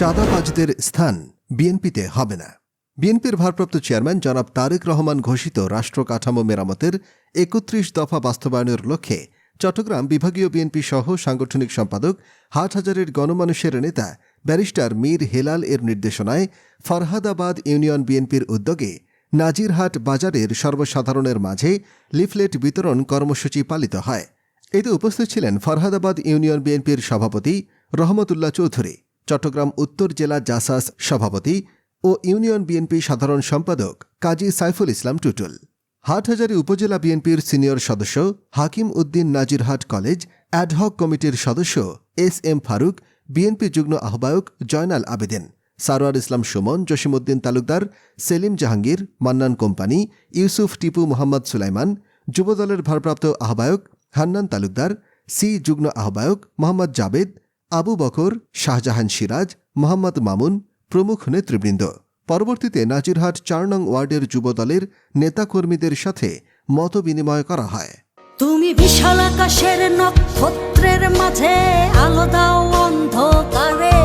চাঁদাবাজদের স্থান বিএনপিতে হবে না। বিএনপির ভারপ্রাপ্ত চেয়ারম্যান জনাব তারেক রহমান ঘোষিত রাষ্ট্র কাঠামো মেরামতের একত্রিশ দফা বাস্তবায়নের লক্ষ্যে চট্টগ্রাম বিভাগীয় বিএনপি সহ সাংগঠনিক সম্পাদক হাটহাজারের গণমানুষের নেতা ব্যারিস্টার মীর হেলাল এর নির্দেশনায় ফরহাদাবাদ ইউনিয়ন বিএনপির উদ্যোগে নাজিরহাট বাজারের সর্বসাধারণের মাঝে লিফলেট বিতরণ কর্মসূচি পালিত হয়। এতে উপস্থিত ছিলেন ফরহাদাবাদ ইউনিয়ন বিএনপির সভাপতি রহমতুল্লাহ চৌধুরী। চট্টগ্রাম উত্তর জেলা জাসাস সভাপতি ও ইউনিয়ন বিএনপি সাধারণ সম্পাদক কাজী সাইফুল ইসলাম টুটুল। হাটহাজারী উপজেলা বিএনপির সিনিয়র সদস্য Hakim Uddin Nazirhat college ad hoc কমিটির সদস্য এস এম ফারুক, বিএনপি যুগ্ম আহ্বায়ক জয়নাল আবেদিন, সারোয়ার ইসলাম সুমন, জসিমউদ্দিন তালুকদার, সেলিম জাহাঙ্গীর, মান্নান কোম্পানি, ইউসুফ টিপু মোহাম্মদ সুলাইমান, যুবদলের ভারপ্রাপ্ত আহ্বায়ক হান্নান তালুকদার, সি যুগ্ম আহ্বায়ক মোহাম্মদ জাবেদ আবু বকর, শাহজাহান সিরাজ, মোহাম্মদ মামুন, প্রমুখ নেতৃবৃন্দ। পরবর্তীতে নাজিরহাট চার নং ওয়ার্ডের যুবদলের নেতাকর্মীদের সাথে মত বিনিময় করা হয়। তুমি বিশাল আকাশের নক্ষত্রের মাঝে আলো দাও অন্ধকারে।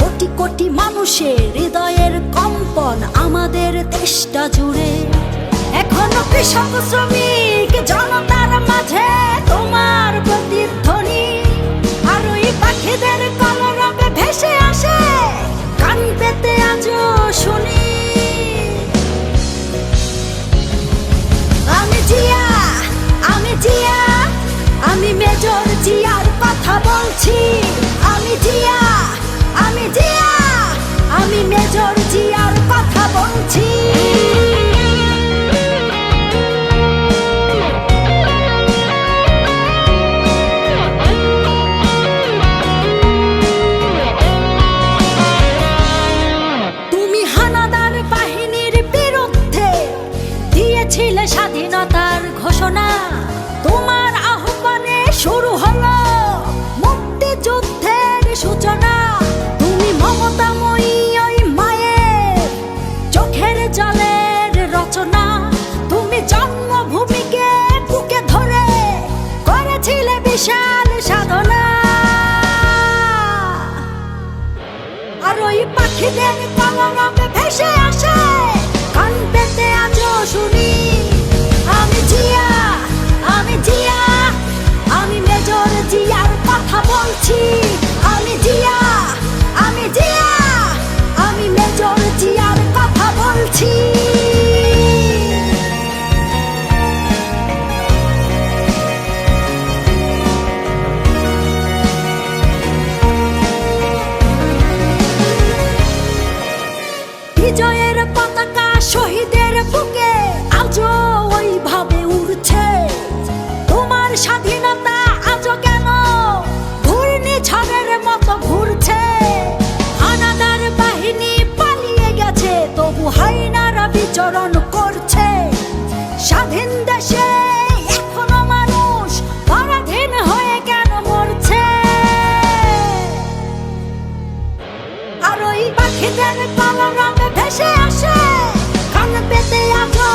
কোটি কোটি মানুষের হৃদয়ের কম্পন আমাদের দেশটা জুড়ে। এখনও কৃষক শ্রমিক জনতার মাঝে জিয়ার কথা বলছি। আমি জিয়া আমি জিয়া, আমি মেজর জিয়ার কথা বলছি। স্বাধীনতার ঘোষণা। তোমার শুরু হলো মুক্তিযুদ্ধের সূচনা। তুমি মমতাময়ী মায়ের চোখের জলের রচনা। তুমি জন্মভূমিকে বুকে ধরে করেছিলে বিশাল সাধনা। আর ওই পাখিদের কলরবে দেশে এখনও মানুষ পরাধীন হয়ে কেন মরছে? আর ওই পাখিদের কলরবে ভেসে আসে, কান পেতে আজও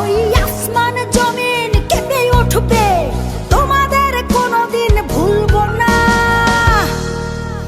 ওই আসমান জমিন কেঁপে উঠবে।